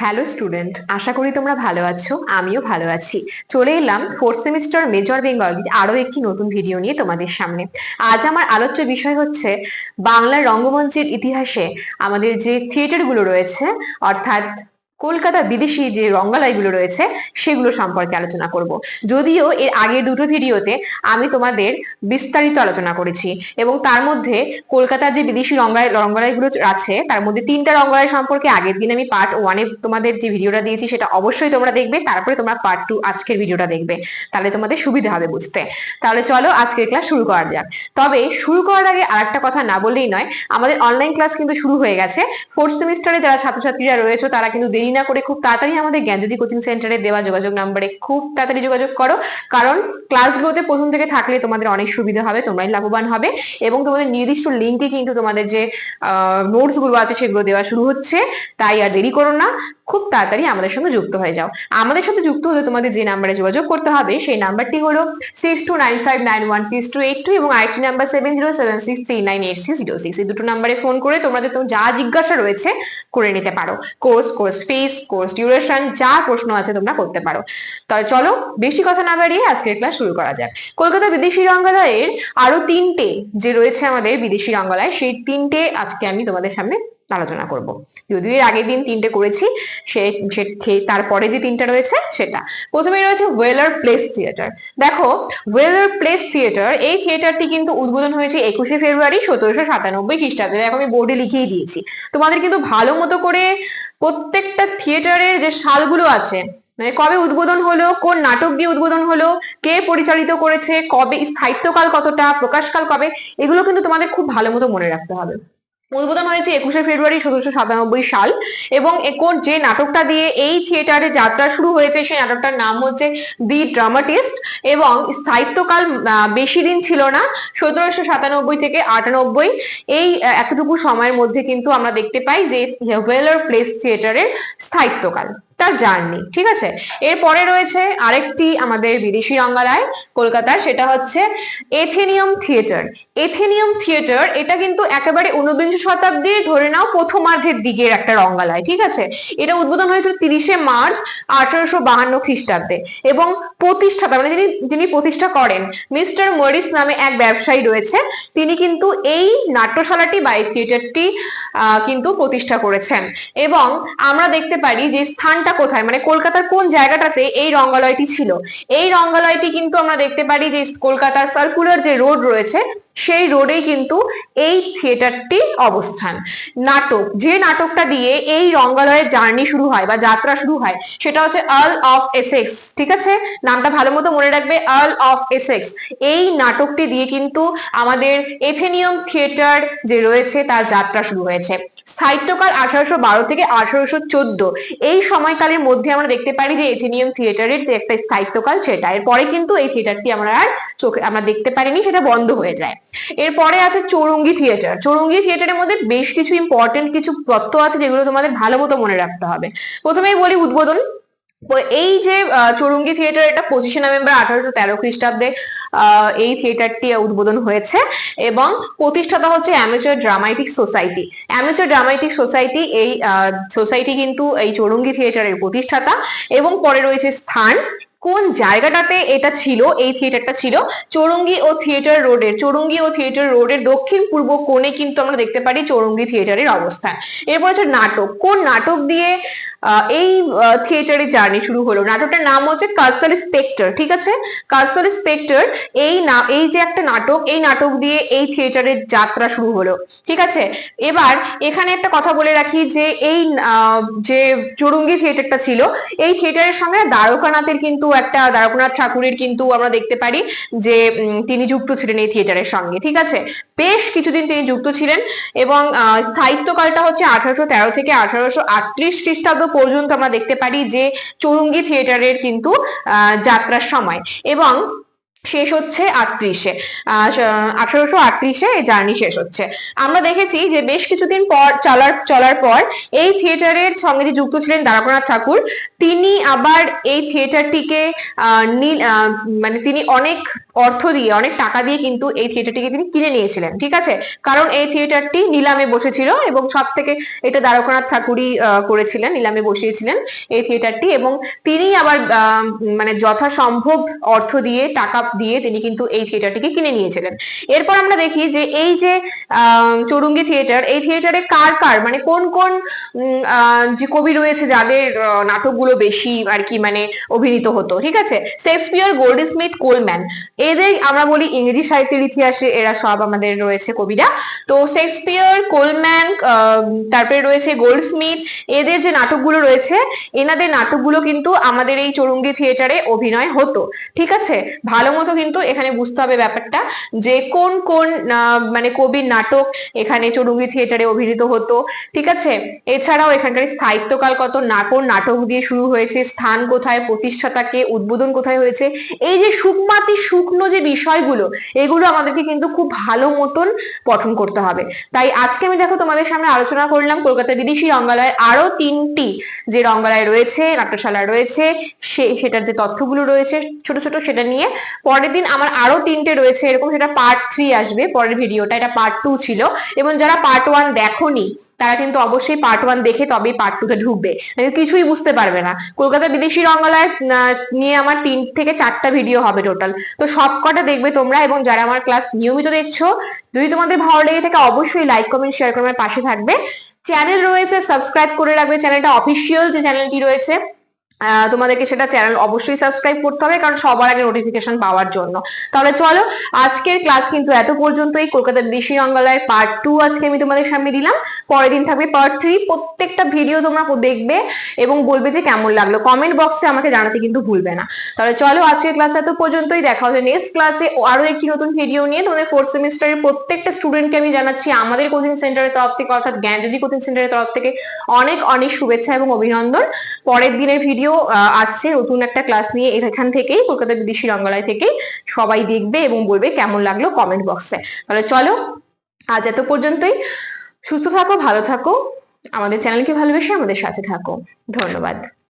Hello student আশা করি তোমরা ভালো আছো, আমিও ভালো আছি। চলে এলাম ফোর্থ সেমিস্টার মেজর বেঙ্গল আরও একটি নতুন ভিডিও নিয়ে তোমাদের সামনে। আজ আমার আলোচ্য বিষয় হচ্ছে বাংলার রঙ্গমঞ্চের ইতিহাসে আমাদের যে থিয়েটারগুলো রয়েছে, অর্থাৎ কলকাতা বিদেশি যে রঙ্গালয়গুলো রয়েছে, সেগুলো সম্পর্কে আলোচনা করব। যদিও এর আগের দুটো ভিডিওতে আমি তোমাদের বিস্তারিত আলোচনা করেছি এবং তার মধ্যে কলকাতার যে বিদেশি রঙ্গালয় রঙ্গালয়গুলো আছে, তার মধ্যে তিনটা রঙ্গালয় সম্পর্কে আগের দিন আমি পার্ট ওয়ানে তোমাদের যে ভিডিওটা দিয়েছি, সেটা অবশ্যই তোমরা দেখবে, তারপরে তোমরা পার্ট টু আজকের ভিডিওটা দেখবে। তাহলে তোমাদের সুবিধা হবে বুঝতে। তাহলে চলো আজকের ক্লাস শুরু করা যাক। তবে শুরু করার আগে আরেকটা কথা না বললেই নয়, আমাদের অনলাইন ক্লাস কিন্তু শুরু হয়ে গেছে। ফোর্থ সেমিস্টারে যারা ছাত্রছাত্রীরা রয়েছে, তারা কিন্তু দেরি না করে খুব তাড়াতাড়ি আমাদের জ্ঞানজ্যোতি কোচিং সেন্টারে দেওয়া যোগাযোগ নাম্বারে খুব তাড়াতাড়ি যোগাযোগ করো। কারণ ক্লাসগুলোতে প্রথম থেকে থাকলে তোমাদের অনেক সুবিধা হবে, তোমরাই লাভবান হবে এবং তোমাদের নির্দিষ্ট লিঙ্কে কিন্তু তোমাদের যে নোটসগুলো আছে সেগুলো দেওয়া শুরু হচ্ছে। তাই আর দেরি করো না। খুব তাড়াতাড়ি আমাদের সঙ্গে যুক্ত হয়ে যাও। আমাদের সাথে যুক্ত হলে তোমাদের যে নাম্বারে যোগাযোগ করতে হবে, সেই নাম্বারটি হলো six two nine five nine one six two eight two এবং আরেকটি number seven zero seven six three nine eight six zero six এই দুটো নাম্বারে ফোন করে তোমাদের যা জিজ্ঞাসা রয়েছে করে নিতে পারো। Course course fees course duration যা প্রশ্ন আছে তোমরা করতে পারো। তাহলে চলো বেশি কথা না বাড়িয়ে আজকের ক্লাস শুরু করা যাক। কলকাতা বিদেশি রঙ্গালয়ের আরও তিনটে যে রয়েছে আমাদের বিদেশি রঙ্গালয়, সেই তিনটে আজকে আমি তোমাদের সামনে আলোচনা করব। যদিও এর আগের দিন তিনটে করেছি, সে তারপরে যে তিনটা রয়েছে, সেটা। প্রথমে রয়েছে ওয়েলার প্লেস থিয়েটার দেখো ওয়েলার প্লেস থিয়েটার এই থিয়েটারটি কিন্তু উদ্বোধন হয়েছে একুশে ফেব্রুয়ারি সতেরোশো সাতানব্বই খ্রিস্টাব্দে। দেখো, আমি বোর্ডে লিখেই দিয়েছি। তোমাদের কিন্তু ভালো মতো করে প্রত্যেকটা থিয়েটারের যে সালগুলো আছে মানে কবে উদ্বোধন হলো, কোন নাটক দিয়ে উদ্বোধন হলো, কে পরিচালিত করেছে, কবে স্থায়িত্বকাল কতটা, প্রকাশকাল কবে, এগুলো কিন্তু তোমাদের খুব ভালো মতো মনে রাখতে হবে। উদ্বোধন হয়েছে একুশে ফেব্রুয়ারি সতেরোশো সাতানব্বই সাল এবং একর যে নাটকটা দিয়ে এই থিয়েটারে যাত্রা শুরু হয়েছে, সেই নাটকটার নাম হচ্ছে দি ড্রামাটিস্ট এবং স্থায়িত্বকাল বেশি দিন ছিল না, সতেরোশো সাতানব্বই থেকে আটানব্বই। এই এতটুকু সময়ের মধ্যে কিন্তু আমরা দেখতে পাই যে ওয়েলার প্লেস থিয়েটারের স্থায়িত্বকাল। তার জার্নি, ঠিক আছে? এরপরে রয়েছে আরেকটি আমাদের বিদেশি রঙ্গালয় কলকাতার, সেটা হচ্ছে এথেনিয়াম থিয়েটার। এথেনিয়াম থিয়েটার, এটা কিন্তু একেবারে ঊনবিংশ শতাব্দীর ধরে নাও প্রথমার্ধের দিকের একটা রঙ্গালয়, ঠিক আছে? এটা উদ্বোধন হয়েছিল তিরিশে মার্চ আঠারোশো বাহান্ন খ্রিস্টাব্দে এবং প্রতিষ্ঠাতা মানে যিনি যিনি প্রতিষ্ঠা করেন, মিস্টার মরিস নামে এক ব্যবসায়ী রয়েছে, তিনি কিন্তু এই নাট্যশালাটি বা এই থিয়েটারটি কিন্তু প্রতিষ্ঠা করেছেন। এবং আমরা দেখতে পারি যে স্থানটা কোথায়? মানে কলকাতার কোন জায়গাটাতে এই রঙ্গালয়টি ছিল? এই রঙ্গালয়টি কিন্তু আমরা দেখতে পারি যে কলকাতার সার্কুলার যে রোড রয়েছে সেই রোডেই কিন্তু এই থিয়েটারটি অবস্থান। নাটক, যে নাটকটা দিয়ে এই রঙ্গালয়ের জার্নি শুরু হয় বা যাত্রা শুরু হয়, সেটা হচ্ছে আর্ল অফ এসেক্স, ঠিক আছে? নামটা ভালো মতো মনে রাখবে, আর্ল অফ এসেক্স। এই নাটকটি দিয়ে কিন্তু আমাদের এথেনিয়াম থিয়েটার যে রয়েছে, তার যাত্রা শুরু হয়েছে। সাহিত্যকাল আঠারোশো বারো থেকে আঠারোশো চোদ্দ। এই সময়কালের মধ্যে আমরা দেখতে পারি যে এথেনিয়াম থিয়েটারের যে একটা স্থায়িত্বকাল সেটা। এরপরে কিন্তু এই থিয়েটারটি আমরা আর চোখে, আমরা দেখতে পারিনি, সেটা বন্ধ হয়ে যায়। এরপরে আছে চৌরঙ্গি থিয়েটার চৌরঙ্গি থিয়েটারের মধ্যে বেশ কিছু ইম্পর্টেন্ট কিছু তথ্য আছে যেগুলো তোমাদের ভালো মতো মনে রাখতে হবে। প্রথমেই বলি উদ্বোধন। এই যে চৌরঙ্গি থিয়েটার এটা পঁচিশে নভেম্বর আঠারোশো তেরো খ্রিস্টাব্দে এই থিয়েটারটি উদ্বোধন হয়েছে এবং প্রতিষ্ঠাতা হচ্ছে amateur dramatic society amateur dramatic society এই সোসাইটি কিন্তু এই চৌরঙ্গি থিয়েটারের প্রতিষ্ঠাতা এবং পরে রয়েছে স্থান। কোন জায়গাটাতে এটা ছিল, এই থিয়েটারটা ছিল? চৌরঙ্গি ও থিয়েটার রোডের, চৌরঙ্গি ও থিয়েটার রোডের দক্ষিণ পূর্ব কোণে কিন্তু আমরা দেখতে পারি চৌরঙ্গি থিয়েটারের অবস্থান। এরপর হচ্ছে নাটক। কোন নাটক দিয়ে এই থিয়েটারে জার্নি শুরু হলো। নাটকটার নাম হচ্ছে কাসল স্পেক্টর ঠিক আছে? কাসল স্পেক্টর এই না, এই যে একটা নাটক, এই নাটক দিয়ে এই থিয়েটারের যাত্রা শুরু হলো, ঠিক আছে? এবার, এখানে একটা কথা বলে রাখি যে এই যে চুরুঙ্গি থিয়েটারটা ছিল, এই থিয়েটারের সঙ্গে দ্বারকানাথের কিন্তু একটা, দ্বারকানাথ ঠাকুরের কিন্তু আমরা দেখতে পারি যে তিনি যুক্ত ছিলেন এই থিয়েটারের সঙ্গে, ঠিক আছে? বেশ কিছুদিন তিনি যুক্ত ছিলেন এবং স্থায়িত্বকালটা হচ্ছে আঠারোশো তেরো থেকে আঠারোশো আটত্রিশ খ্রিস্টাব্দ পর্যন্ত আমরা দেখতে পারি যে চৌরঙ্গি থিয়েটারের কিন্তু যাত্রার সময় এবং শেষ হচ্ছে আটত্রিশে আঠারোশো আটত্রিশে এই জার্নি শেষ হচ্ছে। আমরা দেখেছি যে বেশ কিছুদিন পর চলার চলার পর এই থিয়েটারের সঙ্গে যে যুক্ত ছিলেন দ্বারকানাথ ঠাকুর, তিনি আবার এই থিয়েটারটিকে মানে তিনি অনেক অর্থ দিয়ে, অনেক টাকা দিয়ে কিন্তু এই থিয়েটারটিকে তিনি কিনে নিয়েছিলেন, ঠিক আছে? কারণ এই থিয়েটারটি নিলামে বসেছিল এবং সব থেকে এটা দ্বারকানাথ ঠাকুরই করেছিলেন, নিলামে বসিয়েছিলেন এই থিয়েটারটি এবং তিনি আবার মানে যথাসম্ভব অর্থ দিয়ে, টাকা দিয়ে তিনি কিন্তু এই থিয়েটারটিকে কিনে নিয়েছিলেন। এরপর আমরা দেখি যে এই যে চৌরঙ্গি থিয়েটার এই থিয়েটারে কার কার মানে কোন কোন যে কবি রয়েছে যাদের নাটকগুলো বেশি আর কি মানে অভিনীত হতো, ঠিক আছে? শেক্সপিয়ার গোল্ড স্মিথ কোলম্যান এদের, আমরা বলি ইংরেজি সাহিত্যের ইতিহাসে এরা সব আমাদের রয়েছে কবিরা। তো শেক্সপিয়ার, কোলম্যান তারপরে রয়েছে গোল্ড স্মিথ এদের যে নাটকগুলো রয়েছে, এনাদের নাটকগুলো কিন্তু আমাদের এই চৌরঙ্গি থিয়েটারে অভিনয় হতো। ঠিক আছে? ভালো মতো কিন্তু এখানে বুঝতে হবে ব্যাপারটা যে কোন কোন মানে কবির নাটক এখানে চৌরঙ্গি থিয়েটারে অভিনীত হতো। ঠিক আছে? এছাড়াও এখানকার স্থায়িত্বকাল কত, না, কোন নাটক দিয়ে শুরু হয়েছে, স্থান কোথায় প্রতিষ্ঠাতাকে উদ্বোধন কোথায় হয়েছে, এই যে সুকমাতি শুকনো যে বিষয়গুলো, এগুলো আমাদেরকে কিন্তু খুব ভালো মতন পঠন করতে হবে। তাই আজকে আমি দেখো তোমাদের সামনে আলোচনা করলাম কলকাতা বিদেশি রঙ্গালয়ের আরও তিনটি যে রঙ্গালয় রয়েছে, নাট্যশালা রয়েছে, সে, সেটার যে তথ্যগুলো রয়েছে ছোট ছোট সেটা নিয়ে। পরের দিন আমার আরও তিনটে রয়েছে, এরকম সেটা পার্ট থ্রি আসবে, পরের ভিডিওটা এটা পার্ট টু ছিল। এবং যারা পার্ট ওয়ান দেখোনি তারা কিন্তু অবশ্যই পার্ট ওয়ান দেখে তবেই পার্ট টু তে ঢুকবে। কিছুই বুঝতে পারবে না। কলকাতা বিদেশি রঙ্গলায় নিয়ে আমার তিন থেকে চারটা ভিডিও হবে টোটাল তো সবকটা দেখবে তোমরা এবং যারা আমার ক্লাস নিয়মিত দেখছ, যদি তোমাদের ভালো লেগে থাকে অবশ্যই লাইক কমেন্ট শেয়ার করে পাশে থাকবে। চ্যানেল রয়েছে সাবস্ক্রাইব করে রাখবে। চ্যানেলটা অফিসিয়াল যে চ্যানেলটি রয়েছে তোমাদেরকে সেটা চ্যানেল অবশ্যই সাবস্ক্রাইব করতে হবে, কারণ সবার আগে নোটিফিকেশন পাওয়ার জন্য। তাহলে চলো, আজকের ক্লাস কিন্তু এত পর্যন্তই। কলকাতা দেশি পার্ট টু আজকে আমি তোমাদের সামনে দিলাম। পরের দিন থাকবে পার্ট থ্রি প্রত্যেকটা ভিডিও তোমরা দেখবে এবং বলবে যে কেমন লাগল। কমেন্ট বক্সে আমাকে জানাতে কিন্তু ভুলবে না। তাহলে চলো, আজকের ক্লাস এত পর্যন্তই। দেখা হচ্ছে নেক্সট ক্লাসে আরও একটি নতুন ভিডিও নিয়ে। তোমাদের ফোর্থ সেমিস্টারের প্রত্যেকটা স্টুডেন্টকে আমি জানাচ্ছি আমাদের কোচিং সেন্টারের তরফ থেকে, অর্থাৎ জ্ঞানজ্যোতি কোচিং সেন্টারের তরফ থেকে অনেক অনেক শুভেচ্ছা এবং অভিনন্দন। পরের দিনের ভিডিও আসছে নতুন একটা ক্লাস নিয়ে এখান থেকেই, কলকাতা বিদেশি রঙ্গলায় থেকে সবাই দেখবে এবং বলবে কেমন লাগল কমেন্ট বক্সে তাহলে চলো, আজ এত পর্যন্তই। সুস্থ থাকো, ভালো থাকো। আমাদের চ্যানেলকে ভালোবেসে আমাদের সাথে থাকো। ধন্যবাদ।